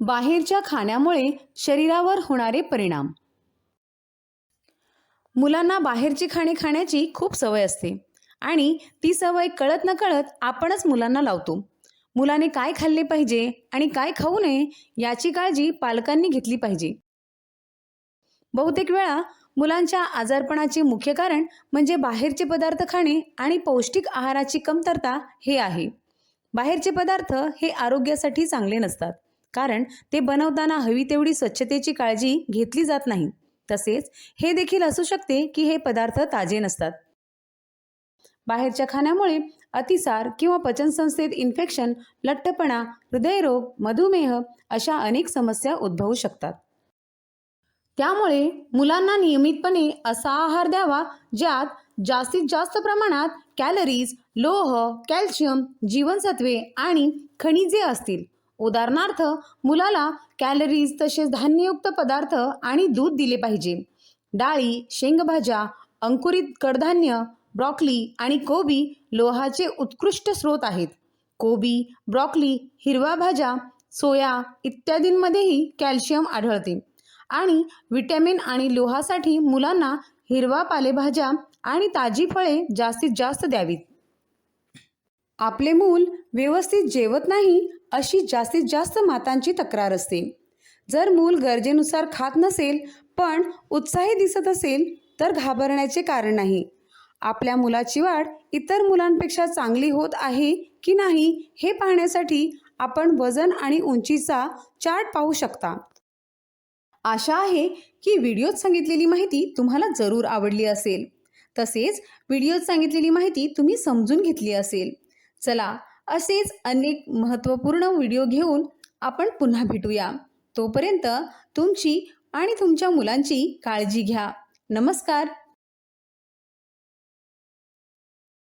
बाहेरच्या खाण्यामुळे शरीरावर होणारे परिणाम. मुलांना बाहेरची खाणे खाण्याची खूप सवय असते आणि ती सवय कळत न कळत आपणच मुलांना लावतो. मुलाने काय खाल्ले पाहिजे आणि काय खाऊ नये याची काळजी पालकांनी घेतली पाहिजे. बहुतेक वेळा मुलांच्या आजारपणाचे मुख्य कारण म्हणजे बाहेरचे पदार्थ खाणे आणि पौष्टिक आहाराची कमतरता हे आहे. बाहेरचे पदार्थ हे आरोग्यासाठी चांगले नसतात. कारण ते बनवताना हवी तेवढी स्वच्छतेची काळजी घेतली जात नाही. तसेच हे देखील असू शकते की हे पदार्थ ताजे नसतात. बाहेरच्या खाण्यामुळे अतिसार किंवा पचनसंस्थेत इन्फेक्शन लठ्ठपणा हृदयरोग मधुमेह अशा अनेक समस्या उद्भवू शकतात. त्यामुळे मुलांना नियमितपणे असा आहार द्यावा ज्यात जास्तीत जास्त प्रमाणात कॅलरीज लोह कॅल्शियम जीवनसत्वे आणि खनिजे असतील. उदाहरणार्थ मुलाला कॅलरीज तसेच धान्ययुक्त पदार्थ आणि दूध दिले पाहिजे. डाळी शेंगभाज्या अंकुरित कडधान्य ब्रॉकली आणि कोबी लोहाचे उत्कृष्ट स्रोत आहेत. कोबी ब्रॉकली हिरवा भाज्या सोया इत्यादींमध्येही कॅल्शियम आढळते. आणि विटॅमिन आणि लोहासाठी मुलांना हिरवा पालेभाज्या आणि ताजी फळे जास्तीत जास्त द्यावीत. आपले मूल व्यवस्थित जेवत नाही अशी जास्तीत जास्त मातांची तक्रार असते. जर मूल गरजेनुसार खात नसेल पण उत्साही दिसत असेल तर घाबरण्याचे कारण नाही. आपल्या मुलाची वाढ इतर मुलांपेक्षा चांगली होत आहे की नाही हे पाहण्यासाठी आपण वजन आणि उंचीचा चार्ट पाहू शकता. आशा आहे की व्हिडिओत सांगितलेली माहिती तुम्हाला जरूर आवडली असेल. तसेच व्हिडिओत सांगितलेली माहिती तुम्ही समजून घेतली असेल. चला असेच अनेक महत्त्वपूर्ण व्हिडिओ घेऊन आपण पुन्हा भेटूया. तोपर्यंत तुमची आणि तुमच्या मुलांची काळजी घ्या. नमस्कार.